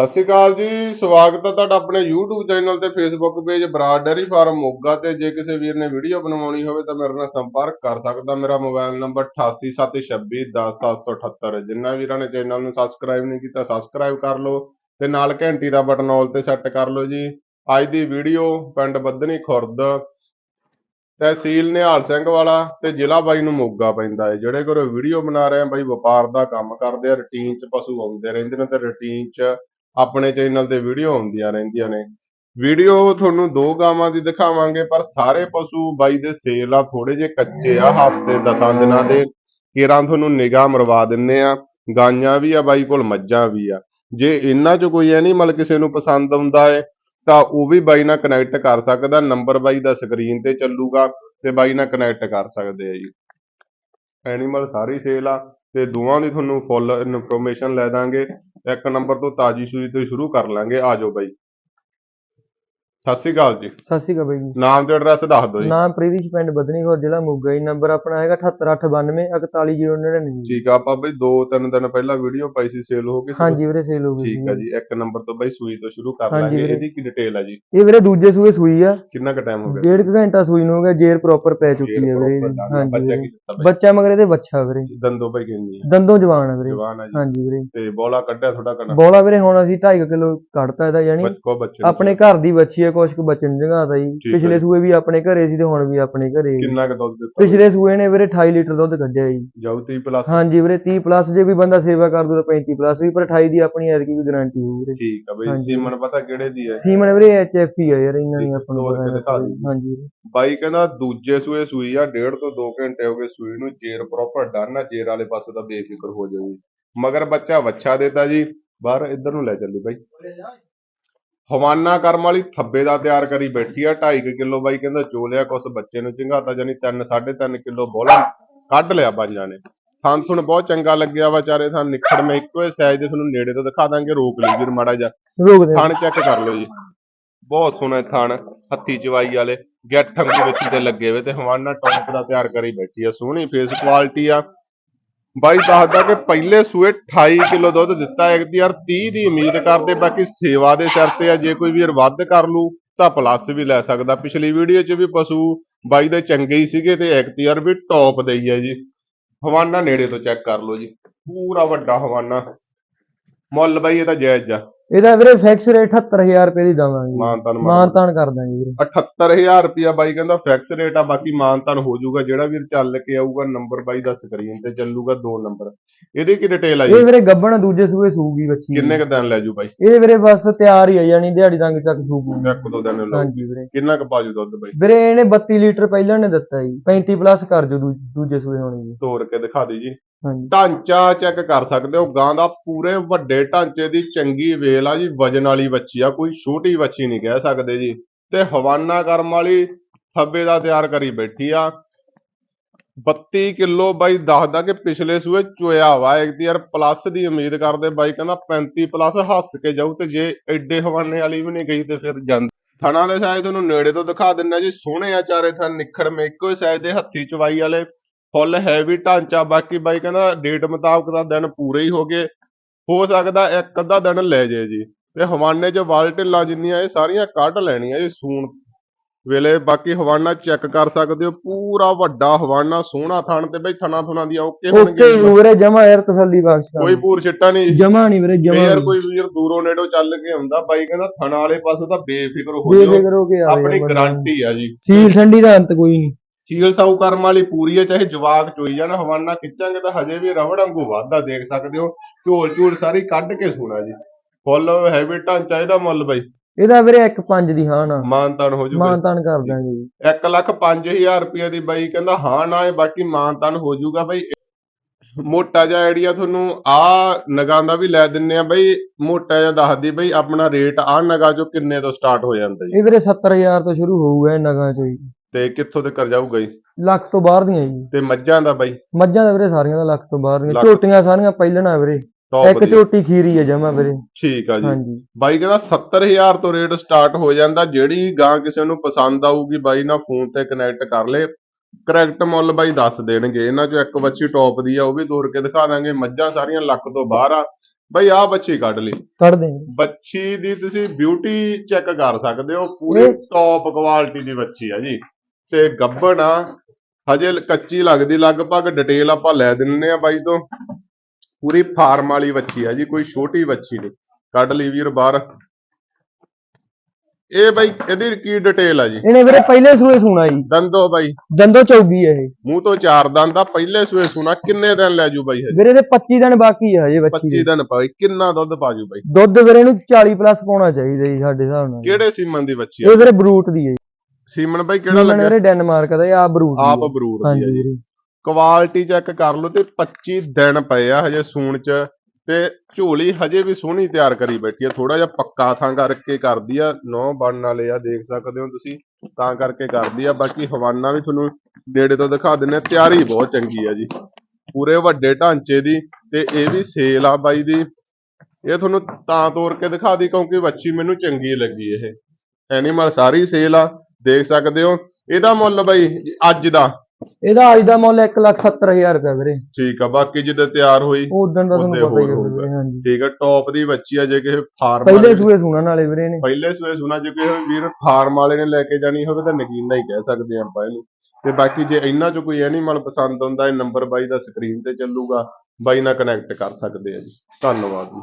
ਸਤਿ ਸ਼੍ਰੀ ਅਕਾਲ ਜੀ, ਸਵਾਗਤ ਹੈ ਤੁਹਾਡਾ ਆਪਣੇ YouTube ਚੈਨਲ ਤੇ Facebook page Brar dairy farm Moga ਤੇ। ਜੇ ਕਿਸੇ ਵੀਰ ਨੇ ਵੀਡੀਓ ਬਣਵਾਉਣੀ ਹੋਵੇ ਤਾਂ ਮੇਰੇ ਨਾਲ ਸੰਪਰਕ ਕਰ ਸਕਦਾ। ਮੇਰਾ ਮੋਬਾਈਲ ਨੰਬਰ 8876210778 ਜਿੰਨਾ ਵੀਰਾਂ ਨੇ ਚੈਨਲ ਨੂੰ ਸਬਸਕ੍ਰਾਈਬ ਨਹੀਂ ਕੀਤਾ ਸਬਸਕ੍ਰਾਈਬ ਕਰ ਲਓ ਤੇ ਨਾਲ ਘੰਟੀ ਦਾ ਬਟਨ ਆਲ ਤੇ ਸੈੱਟ ਕਰ ਲਓ ਜੀ। ਅੱਜ ਦੀ ਵੀਡੀਓ ਪਿੰਡ ਬੱਧਨੀ ਖੁਰਦ ਤਹਿਸੀਲ ਨਿਹਾਲ ਸਿੰਘ ਵਾਲਾ ਤੇ ਜ਼ਿਲ੍ਹਾ ਬਾਈ ਨੂੰ ਮੋਗਾ ਪੈਂਦਾ ਹੈ। ਜਿਹੜੇ ਕੋਲ ਵੀਡੀਓ ਬਣਾ ਰਹੇ ਆ, ਬਾਈ ਵਪਾਰ ਦਾ ਕੰਮ ਕਰਦੇ ਆ ਰੂਟੀਨ 'ਚ ਪਸ਼ੂ ਆਉਂਦੇ ਰਹਿੰਦੇ ਨੇ ਤੇ ਰੂਟੀਨ 'ਚ ਆਪਣੇ ਚੈਨਲ ਤੇ ਵੀਡੀਓ ਆਉਂਦੀਆਂ ਰਹਿੰਦੀਆਂ ਨੇ। ਵੀਡੀਓ ਤੁਹਾਨੂੰ ਦੋ ਗਾਵਾਂ ਦੀ ਦਿਖਾਵਾਂਗੇ, ਪਰ ਸਾਰੇ ਪਸ਼ੂ ਬਾਈ ਦੇ ਸੇਲ ਆ ਥੋੜੇ ਜਿਹੇ ਕੱਚੇ ਆ ਹਫ਼ਤੇ ਦਸਾਂ ਦਿਨਾਂ ਦੇ। ਕੇਰਾਂ ਤੁਹਾਨੂੰ ਨਿਗਾਹ ਮਰਵਾ ਦਿੰਨੇ ਆ, ਗਾਈਆਂ ਵੀ ਆ, ਬਾਈ ਕੋਲ ਮੱਝਾਂ ਵੀ ਆ। ਜੇ ਇਹਨਾਂ 'ਚ ਕੋਈ ਐਨੀਮਲ ਕਿਸੇ ਨੂੰ ਪਸੰਦ ਆਉਂਦਾ ਹੈ ਤਾਂ ਉਹ ਵੀ ਬਾਈ ਨਾਲ ਕਨੈਕਟ ਕਰ ਸਕਦਾ ਨੰਬਰ ਬਾਈ ਦਾ ਸਕਰੀਨ ਤੇ ਚੱਲੂਗਾ ਤੇ ਬਾਈ ਨਾਲ ਕਨੈਕਟ ਕਰ ਸਕਦੇ ਆ ਜੀ। ਐਨੀਮਲ ਸਾਰੀ ਸੇਲ ਆ ਤੇ ਦੋਵਾਂ ਦੀ ਤੁਹਾਨੂੰ ਫੁੱਲ ਇਨਫੋਰਮੇਸ਼ਨ ਲੈ ਦਾਂਗੇ। ਇੱਕ ਨੰਬਰ ਤੋਂ ਤਾਜੀ ਸੂਈ ਤੋਂ ਸ਼ੁਰੂ ਕਰ ਲਾਂਗੇ। ਆ ਜਾਓ ਬਾਈ। ਸਤਿ ਸ਼੍ਰੀ ਅਕਾਲ ਜੀ। ਸਤਿ ਸ਼੍ਰੀ ਅਕਾਲ ਬਾਈ ਜੀ। ਨਾਮ ਤੇ ਐਡਰੈਸ ਦੱਸ ਦਿਓ ਜੀ। ਨਾਮ ਪ੍ਰੀਤੀਸ਼ ਪਿੰਡ ਬਦਨੀ ਖੋਰ ਜ਼ਿਲ੍ਹਾ ਮੋਗਾ ਜੀ। ਨੰਬਰ ਆਪਣਾ ਹੈਗਾ 78892 41099 ਜੀ ਠੀਕ ਆ ਆਪਾਂ ਬਈ ਦੋ ਤਿੰਨ ਦਿਨ ਪਹਿਲਾਂ ਵੀਡੀਓ ਪਾਈ ਸੀ ਸੇਲ ਹੋ ਗਈ ਸੀ ਹਾਂਜੀ ਵੀਰੇ ਸੇਲ ਹੋ ਗਈ ਠੀਕ ਆ ਜੀ ਇੱਕ ਨੰਬਰ ਤੋਂ ਬਈ ਸੂਈ ਤੋਂ ਸ਼ੁਰੂ ਕਰ ਲਾਂਗੇ। ਇਹਦੀ ਕੀ ਡਿਟੇਲ ਆ ਜੀ? ਇਹ ਵੀਰੇ ਦੂਜੇ ਸੂਏ ਸੂਈ ਆ। ਕਿੰਨਾ ਕੁ ਟਾਈਮ ਹੋ ਗਿਆ? ਡੇਢ ਕੁ ਘੰਟਾ ਸੂਈ ਨੂੰ ਹੋ ਗਿਆ ਜੇਰ ਪ੍ਰੋਪਰ ਪੈ ਚੁੱਕੀ ਹੈ ਵੀਰੇ ਆ, ਹਾਂਜੀ ਬੱਚਾ ਮਗਰ ਇਹਦੇ ਬੱਚਾ ਵੀਰੇ। ਦੰਦੋ ਬਈ ਕਿੰਨੀ ਆ? ਦੰਦੋਂ ਜਵਾਨ ਆ ਵੀਰੇ। ਆ ਹਾਂਜੀ ਵੀਰੇ। ਤੇ ਬੋਲਾ ਕੱਢਿਆ ਥੋੜਾ ਕਨਾ ਬੋਲਾ ਵੀਰੇ ਹੁਣ ਅਸੀਂ 2.5 ਕਿਲੋ ਕੱਢਤਾ ਇਹਦਾ ਯਾਨੀ। ਆਪਣੇ ਘਰ ਦੀ ਬੱਚੀ ਹੈ ਕੁਛ ਕੁ ਬਚਨ ਜਗਾਤਾ ਜੀ ਠੀਕ ਹੈ ਪਿਛਲੇ ਜੀ। ਸੂਏ ਵੀ ਆਪਣੇ ਘਰੇ ਸੀ ਤੇ ਹੁਣ ਵੀ ਆਪਣੇ ਘਰੇ ਜੀ। ਕਿੰਨਾ ਕੁ ਦੁੱਧ ਦਿੱਤਾ ਪਿਛਲੇ ਸੂਏ ਨੇ ਵੀਰੇ 28 ਲੀਟਰ ਦੁੱਧ ਕੱਢਿਆ ਜੀ ਜਾਊ 30 ਪਲੱਸ ਹਾਂਜੀ ਵੀਰੇ 30 ਪਲੱਸ ਜੇ ਕੋਈ ਬੰਦਾ ਸੇਵਾ ਕਰ ਦੂ ਤਾਂ 35 ਪਲੱਸ ਵੀ ਪਰ 28 ਦੀ ਆਪਣੀ ਐਤਕੀ ਵੀ ਗਾਰੰਟੀ ਹੋਊ ਵੀਰੇ ਠੀਕ ਆ ਬਈ ਹਾਂਜੀ। ਸੀਮਨ ਪਤਾ ਕਿਹੜੇ ਦੀ ਹੈ ਸੀਮਨ ਵੀਰੇ ਐਚਐਫ ਹੀ ਆ ਯਾਰ ਇਹਨਾਂ ਠੀਕ ਨੇ ਹੈ, ਆਪਾਂ ਨੂੰ ਤੋੜ ਕੇ ਪਤਾ ਦਿਖਾ ਹੈ। ਦਿਓ। ਹਾਂਜੀ ਬਾਈ ਕਹਿੰਦਾ ਦੂਜੇ ਸੂਏ ਸੂਈ ਆ ਡੇਢ ਤੋਂ 2 ਘੰਟੇ ਹੋ ਗਏ ਸੂਈ ਨੂੰ ਜੇਰ ਪ੍ਰੋਪਰ ਡਨ ਆ ਜੇਰ ਵਾਲੇ ਪਾਸੇ ਤਾਂ ਬੇਫਿਕਰ ਹੋ ਜਾਊਗੀ ਮਗਰ ਬੱਚਾ ਵੱਛਾ ਦੇਤਾ ਜੀ ਬਾਹਰ ਇੱਧਰ ਨੂੰ ਲੈ ਚੱਲੀ ਬਾਈ ਹਵਾਨਾ ਕਰਮ ਵਾਲੀ ਥੱਬੇ ਦਾ ਤਿਆਰ ਕਰੀ ਬੈਠੀ ਆ 2.5 ਕਿਲੋ ਬਾਈ ਕਹਿੰਦਾ ਚੋਲਿਆ ਕੁਛ ਬੱਚੇ ਨੂੰ ਚੰਗਾਤਾ ਜਾਨੀ 3 3.5 ਕਿਲੋ ਬੋਲਾ ਕੱਢ ਲਿਆ ਬਾਈਆਂ ਨੇ। ਥਾਂ ਥੁਣ ਬਹੁਤ ਚੰਗਾ ਲੱਗਿਆ ਵਾ ਚਾਰੇ ਥਾਂ ਨਿਖੜ ਮੇ ਇੱਕੋ ਹੀ ਸਾਈਜ਼ ਦੇ ਤੁਹਾਨੂੰ ਨੇੜੇ ਤੋਂ ਦਿਖਾ ਦਾਂਗੇ ਰੋਕ ਲਈ ਵੀਰ ਮਾੜਾ ਜਿਹਾ। ਰੋਕ ਦੇ। ਥਣ ਚੈੱਕ ਕਰ ਲਓ ਜੀ। ਬਹੁਤ ਸੋਹਣਾ ਥਣ ਹੱਥੀ ਚਵਾਈ ਵਾਲੇ ਗੱਠ ਦੇ ਵਿੱਚ ਤੇ ਲੱਗੇ ਹੋਏ ਤੇ ਹਵਾਨਾ ਟੌਪ ਦਾ ਤਿਆਰ ਕਰੀ ਬੈਠੀ ਆ ਸੋਹਣੀ ਫੇਸ ਕੁਆਲਿਟੀ ਆ। ਬਾਈ ਦੱਸਦਾ ਕਿ ਪਹਿਲੇ ਸੂਏ 28 ਕਿਲੋ ਦੁੱਧ ਦਿੱਤਾ ਇੱਕ ਦੀ ਯਾਰ 30 ਦੀ ਉਮੀਦ ਕਰਦੇ, ਬਾਕੀ ਸੇਵਾ ਦੇ ਸਿਰ ਤੇ ਆ। ਜੇ ਕੋਈ ਵੀਰ ਵੱਧ ਕਰ ਲੂ, ਤਾਂ ਪਲੱਸ ਵੀ ਲੈ ਸਕਦਾ। ਪਿਛਲੀ ਵੀਡੀਓ 'ਚ ਵੀ ਪਸ਼ੂ ਬਾਈ ਦੇ ਚੰਗੇ ਹੀ ਸੀਗੇ ਤੇ ਐਕਟੀਆਰ ਵੀ ਟੌਪ ਦੇ ਹੀ ਹੈ ਜੀ। ਹਵਾਨਾ ਨੇੜੇ ਤੋਂ ਚੈੱਕ ਕਰ ਲਓ ਜੀ। ਪੂਰਾ ਵੱਡਾ ਹਵਾਨਾ। ਮੁੱਲ ਬਾਈ, ਇਹ ਤਾਂ ਜਾਇਜ਼ ਆ। ਇਹਦਾ ਵੀਰੇ ਫਿਕਸ ਰੇਟ 78000 ਰੁਪਏ ਦੀ ਦਵਾਂਗੇ। ਮਾਨਤਨ ਮਾਨਤਾਨ ਕਰ ਦਾਂਗੇ ਵੀਰੇ। 78000 ਰੁਪਿਆ ਬਾਈ ਕਹਿੰਦਾ ਫਿਕਸ ਰੇਟ ਆ ਬਾਕੀ ਮਾਨਤਨ ਹੋ ਜਾਊਗਾ। ਜਿਹੜਾ ਵੀਰ ਚੱਲ ਕੇ ਆਊਗਾ ਨੰਬਰ ਬਾਈ ਦਾ ਸਕਰੀਨ ਤੇ ਚੱਲੂਗਾ ਦੋ ਨੰਬਰ ਇਹਦੀ ਕੀ ਡਿਟੇਲ ਆ ਇਹ ਵੀਰੇ ਗੱਬਣ ਦੂਜੇ ਸੂਏ ਸੂਗੀ ਬੱਚੀ। ਕਿੰਨੇ ਕ ਦਿਨ ਲੈ ਜੂ ਬਾਈ? ਇਹ ਵੀਰੇ ਬਸ ਤਿਆਰ ਹੀ ਆ ਜਾਨੀ ਦਿਹਾੜੀ ਤੱਕ ਸੂਗੀ। ਇੱਕ ਦੋ ਦਿਨ ਲਓ। ਹਾਂਜੀ ਵੀਰੇ। ਕਿੰਨਾ ਕ ਪਾਜੂ ਦੁੱਧ ਬਾਈ? ਵੀਰੇ ਇਹਨੇ 32 ਲੀਟਰ ਪਹਿਲਾਂ ਨੇ ਦਿੱਤਾ ਜੀ। 35 ਪਲੱਸ ਕਰ ਜੋ ਦੂਜੇ ਸੂਏ ਹੋਣੀ ਜੀ। ਤੋੜ ਕੇ ਦਿਖਾ ਦੇ ਜੀ। ਢਾਂਚਾ ਚੈੱਕ ਕਰ ਸਕਦੇ ਹੋ। ਗਾਂ ਦਾ ਪੂਰੇ ਵੱਡੇ ਢਾਂਚੇ ਦੀ ਚੰਗੀ ਵੇਲ ਆ ਜੀ, ਵਜਨ ਵਾਲੀ ਬੱਚੀ ਆ, ਕੋਈ ਛੋਟੀ ਬੱਚੀ ਨਹੀਂ ਕਹਿ ਸਕਦੇ ਜੀ। ਤੇ ਹਵਾਨਾ ਕਰਮ ਵਾਲੀ ਥੱਬੇ ਦਾ ਤਿਆਰ ਕਰੀ ਬੈਠੀ ਆ। 32 ਕਿਲੋ ਬਾਈ ਦੱਸਦਾ ਕਿ ਪਿਛਲੇ ਸੂਏ ਚੋਇਆ ਵਾ, ਇੱਕ ਯਾਰ ਪਲੱਸ ਦੀ ਉਮੀਦ ਕਰਦੇ ਬਾਈ, ਕਹਿੰਦਾ 35 ਪਲੱਸ ਹੱਸ ਕੇ ਜਾਊ ਤੇ ਜੇ ਐਡੇ ਹਵਾਨੇ ਵਾਲੀ ਵੀ ਨਹੀਂ ਗਈ ਤੇ ਫਿਰ ਜਾਂਦੀ। ਥਣਾ ਦੇ ਸਾਈਜ਼ ਤੁਹਾਨੂੰ ਨੇੜੇ ਤੋਂ ਦਿਖਾ ਦਿੰਨਾ ਜੀ, ਸੋਹਣੇ ਆ ਚਾਰੇ ਥਣ, ਨਿਖੜ ਮੇ ਇੱਕੋ ਹੀ ਦੇ ਹੱਥੀ ਚਵਾਈ ਵਾਲੇ। ਫੁੱਲ ਹੈਵੀ ਢਾਂਚਾ ਬਾਕੀ ਬਾਈ ਕਹਿੰਦਾ ਡੇਟ ਮੁਤਾਬਕ ਦਾ ਦਿਨ ਪੂਰੇ ਹੀ ਹੋ ਗਏ। ਹੋ ਸਕਦਾ ਇੱਕ ਅੱਧਾ ਦਿਨ ਲੈ ਜੇ ਜੀ। ਤੇ ਹਵਾਨੇ 'ਚ ਵਾਲ ਢਿੱਲਾਂ ਜਿੰਨੀਆਂ ਇਹ ਸਾਰੀਆਂ ਕੱਢ ਲੈਣੀਆਂ ਜੀ ਸੂਣ ਵੇਲੇ। ਬਾਕੀ ਹਵਾਨਾ ਚੈੱਕ ਕਰ ਸਕਦੇ ਹੋ। ਪੂਰਾ ਵੱਡਾ ਹਵਾਨਾ ਸੋਹਣਾ ਥਣ ਤੇ ਬਈ ਥਣਾ ਥੁਣਾ ਦੀਆਂ ਓਕੇ ਓਕੇ ਹੋਣਗੇ ਵੀਰੇ ਜਮਾ ਯਾਰ ਤਸੱਲੀ ਬਖਸ਼ ਕੋਈ ਪੂਰ ਛਿੱਟਾ ਨਹੀਂ ਜਮਾ ਨਹੀਂ ਵੀਰੇ ਇਹ ਜਮਾ ਯਾਰ ਕੋਈ ਵੀਰ ਦੂਰੋਂ ਨੇੜੋਂ ਚੱਲ ਕੇ ਆਉਂਦਾ ਬਾਈ ਕਹਿੰਦਾ ਥਣਾ ਵਾਲੇ ਪਾਸੋਂ ਤਾਂ ਬੇਫਿਕਰ ਹੋ ਜਾਓ। ਬੇਫਿਕਰ ਹੋ ਕੇ ਆ ਆਪਣੀ ਗਾਰੰਟੀ ਆ ਜੀ। ਸੀਲ ਠੰਡੀ ਦਾ ਅੰਤ ਕੋਈ ਨਹੀਂ। ਸੀਲ ਸਾਊ ਕਰਮ ਵਾਲੀ ਪੂਰੀ ਹੈ ਚਾਹੇ ਜਵਾਕ ਚੋਈ ਜਾਣ ਹਵਾਨਾ ਖਿੱਚਾਂਗੇ ਤਾਂ ਹਜੇ ਵੀ ਰਵੜ ਵਾਂਗੂ ਵਾਧਾ ਦੇਖ ਸਕਦੇ ਹੋ। ਝੋਲ ਝੂਲ ਸਾਰੀ ਕੱਢ ਕੇ ਸੋਣਾ ਜੀ। ਫੁੱਲ ਹੈਵੀ ਢਾਂਚਾ ਇਹਦਾ ਮੁੱਲ ਬਾਈ। ਇਹਦਾ ਵੀਰੇ 1.5 ਦੀ ਹਾਂ ਨਾ ਮਾਨਤਾਨ ਹੋ ਜੂਗਾ। ਮਾਨਤਾਨ ਕਰ ਦਾਂਗੇ ਜੀ। 1 ਲੱਖ 5000 ਰੁਪਏ ਦੀ ਬਾਈ ਕਹਿੰਦਾ ਹਾਂ ਨਾ ਹੈ ਬਾਕੀ ਮਾਨਤਾਨ ਹੋ ਜੂਗਾ ਬਾਈ। ਮੋਟਾ ਜਿਹਾ ਆਈਡੀਆ ਤੁਹਾਨੂੰ ਆ ਨਗਾਂ ਦਾ ਵੀ ਲੈ ਦਿੰਨੇ ਆ ਬਾਈ। ਮੋਟਾ ਜਿਹਾ ਦੱਸਦੀ ਬਾਈ ਆਪਣਾ ਰੇਟ ਆ ਨਗਾ ਚੋਂ ਕਿੰਨੇ ਤੋਂ ਸਟਾਰਟ ਹੋ ਜਾਂਦਾ ਜੀ। ਇਹ ਵੀਰੇ 70000 ਤੋਂ ਸ਼ੁਰੂ ਹੋਊਗਾ ਇਹ ਨਗਾਂ ਚੋਂ ਜੀ ਤੇ ਕਿੱਥੋਂ ਤੱਕ ਜਾਊਗਾ ਜੀ? ਲੱਖ ਤੋਂ ਬਾਹਰ ਦੀਆਂ ਜੀ। ਤੇ ਮੱਝਾਂ ਦਾ ਬਾਈ? ਮੱਝਾਂ ਦਾ ਵੀਰੇ ਸਾਰੀਆਂ ਦਾ ਲੱਖ ਤੋਂ ਬਾਹਰ ਦੀਆਂ। ਲੱਖ। ਝੋਟੀਆਂ ਸਾਰੀਆਂ ਪਹਿਲਣਾ ਵੀਰੇ। ਇੱਕ ਦੀ ਝੋਟੀ ਖੀਰੀ ਹੈ ਜਮਾ ਵੀਰੇ। ਠੀਕ ਆ ਜੀ। ਹਾਂਜੀ। ਬਾਈ ਕਹਿੰਦਾ 70000 ਤੋਂ ਰੇਟ ਸਟਾਰਟ ਹੋ ਜਾਂਦਾ। ਜਿਹੜੀ ਗਾਂ ਕਿਸੇ ਨੂੰ ਪਸੰਦ ਆਊਗੀ ਬਾਈ ਨਾਲ ਫੋਨ ਤੇ ਕਨੈਕਟ ਕਰ ਲੇ। ਕਰੈਕਟ ਮੁੱਲ ਬਾਈ ਦੱਸ ਦੇਣਗੇ। ਇਹਨਾਂ ਚੋਂ ਇੱਕ ਬੱਚੀ ਟੌਪ ਦੀ ਆ ਉਹ ਵੀ ਤੋਰ ਕੇ ਦਿਖਾ ਦਾਂਗੇ। ਮੱਝਾਂ ਸਾਰੀਆਂ ਲੱਖ ਤੋਂ ਬਾਹਰ ਆ। ਬਾਈ ਆਹ ਬੱਚੀ ਕੱਢ ਲਈ। ਕੱਢ ਦੇਂਗੇ ਬੱਚੀ ਦੀ ਤੁਸੀਂ ਬਿਊਟੀ ਚੈੱਕ ਕਰ ਸਕਦੇ ਹੋ। ਪੂਰੀ ਇਹ- ਟੌਪ ਕੁਆਲਿਟੀ ਦੀ ਬੱਚੀ ਆ ਜੀ। ਤੇ ਗੱਭਣ ਆ। ਹਜੇ ਕੱਚੀ ਲੱਗਦੀ ਲਗਭਗ ਡਿਟੇਲ ਆਪਾਂ ਲੈ ਦਿੰਨੇ ਆ ਬਾਈ ਤੋਂ। ਪੂਰੀ ਫਾਰਮ ਵਾਲੀ ਬੱਚੀ ਆ ਜੀ ਕੋਈ ਛੋਟੀ ਬੱਚੀ ਨਹੀਂ। ਕੱਢ ਲਈ ਵੀਰ ਬਾਹਰ। ਇਹ ਬਾਈ ਇਹਦੀ ਕੀ ਡਿਟੇਲ ਆ ਜੀ? ਇਹਨੇ ਵੀਰੇ ਪਹਿਲੇ ਸੂਏ ਸੂਣਾ ਜੀ। ਦੰਦੋ ਬਾਈ। ਦੰਦੋ ਚੌਗੀ ਹੈ ਇਹ। ਮੂੰਹ ਤੋਂ ਚਾਰ ਦੰਦ ਆ ਪਹਿਲੇ ਸੂਏ ਸੁਣਾ। ਕਿੰਨੇ ਦਿਨ ਲੈ ਜੂ ਬਾਈ ਵੀਰੇ ਦੇ 25 ਦਿਨ ਬਾਕੀ ਆ ਹਜੇ ਬੱਚੀ 25 ਦੇ। ਦਿਨ ਪਾਈ ਕਿੰਨਾ ਦੁੱਧ ਪਾਜੂ ਬਾਈ? ਦੁੱਧ ਵੀਰੇ ਨੂੰ 40 ਪਲੱਸ ਪਾਉਣਾ ਚਾਹੀਦਾ ਜੀ ਸਾਡੇ ਹਿਸਾਬ ਨਾਲ। ਕਿਹੜੇ ਸੀਮਨ ਦੀ ਬੱਚੀ ਆ? ਇਹ ਵੀਰੇ ਬਰੂਟ ਦੀ ਹੈ ਸੀਮਨ ਬਾਈ ਕਿਹੜਾ ਸੀਮਨ ਲੱਗਾ ਵੀਰੇ ਡੈਨਮਾਰਕ ਦਾ ਆ ਬਰੂਟ ਦੀ ਆਪ ਹੈ। ਬਰੂਰ ਦੀ ਜੀ। ਕੁਆਲਿਟੀ ਚੈੱਕ ਕਰ ਲਓ ਤੇ 25 ਦਿਨ ਪਏ ਆ ਹਜੇ ਸੂਣ ਚ ਤੇ ਝੋਲੀ ਹਜੇ ਵੀ ਸੋਹਣੀ ਤਿਆਰ ਕਰੀ ਬੈਠੀ ਆ। ਥੋੜਾ ਜਿਹਾ ਪੱਕਾ ਥਾਂ ਕਰਕੇ ਕਰਦੀ ਆ। ਨੌ ਬਣਨ ਵਾਲੇ ਆ ਦੇਖ ਸਕਦੇ ਹੋ ਤੁਸੀਂ ਤਾਂ ਕਰਕੇ ਕਰਦੀ ਆ। ਬਾਕੀ ਹਵਾਨਾ ਵੀ ਤੁਹਾਨੂੰ ਨੇੜੇ ਤੋਂ ਦਿਖਾ ਦਿੰਨੇ ਆ। ਤਿਆਰੀ ਬਹੁਤ ਚੰਗੀ ਆ ਜੀ। ਪੂਰੇ ਵੱਡੇ ਢਾਂਚੇ ਦੀ ਤੇ ਇਹ ਵੀ ਸੇਲ ਆ ਬਾਈ ਦੀ। ਇਹ ਤੁਹਾਨੂੰ ਤਾਂ ਤੋੜ ਕੇ ਦਿਖਾ ਦੀ ਕਿਉਂਕਿ ਵੱਛੀ ਮੈਨੂੰ ਚੰਗੀ ਲੱਗੀ ਇਹ। ਐਨੀਮਲ ਸਾਰੀ ਸੇਲ ਆ। ਦੇਖ ਸਕਦੇ ਹੋ। ਇਹਦਾ ਮੁੱਲ ਬਾਈ ਅੱਜ ਦਾ। ਇਹਦਾ ਅੱਜ ਦਾ ਮੁੱਲ 170000 ਰੁਪਏ ਵੀਰੇ। ਠੀਕ ਆ ਬਾਕੀ ਜਿੱਦੇ ਤਿਆਰ ਹੋਈ ਉਦੋਂ ਦਾ ਤੁਹਾਨੂੰ ਪਤਾ ਹੀ ਹੈ ਹੋਰ ਵੀਰੇ ਹਾਂਜੀ। ਠੀਕ ਆ ਟੌਪ ਦੀ ਬੱਚੀ ਆ ਜੇ ਕਿਸੇ ਫਾਰਮ ਪਹਿਲੇ ਸੂਏ ਸੂਣਾ ਨਾਲੇ ਵੀਰੇ ਨੇ ਪਹਿਲੇ ਸੂਏ ਸੁਣਾ ਜੇ ਕਿਸੇ ਵੀਰ ਫਾਰਮ ਵਾਲੇ ਨੇ ਲੈ ਕੇ ਜਾਣੀ ਹੋਵੇ ਤਾਂ ਨਗੀਨਾ ਹੀ ਕਹਿ ਸਕਦੇ ਆ ਆਪਾਂ ਇਹਨੂੰ। ਤੇ ਬਾਕੀ ਜੇ ਇਹਨਾਂ ਚੋਂ ਕੋਈ ਐਨੀਮਲ ਪਸੰਦ ਆਉਂਦਾ ਇਹ ਨੰਬਰ ਬਾਈ ਦਾ ਸਕਰੀਨ ਤੇ ਚੱਲੂਗਾ। ਬਾਈ ਨਾਲ ਕਨੈਕਟ ਕਰ ਸਕਦੇ ਆ ਜੀ। ਧੰਨਵਾਦ ਜੀ।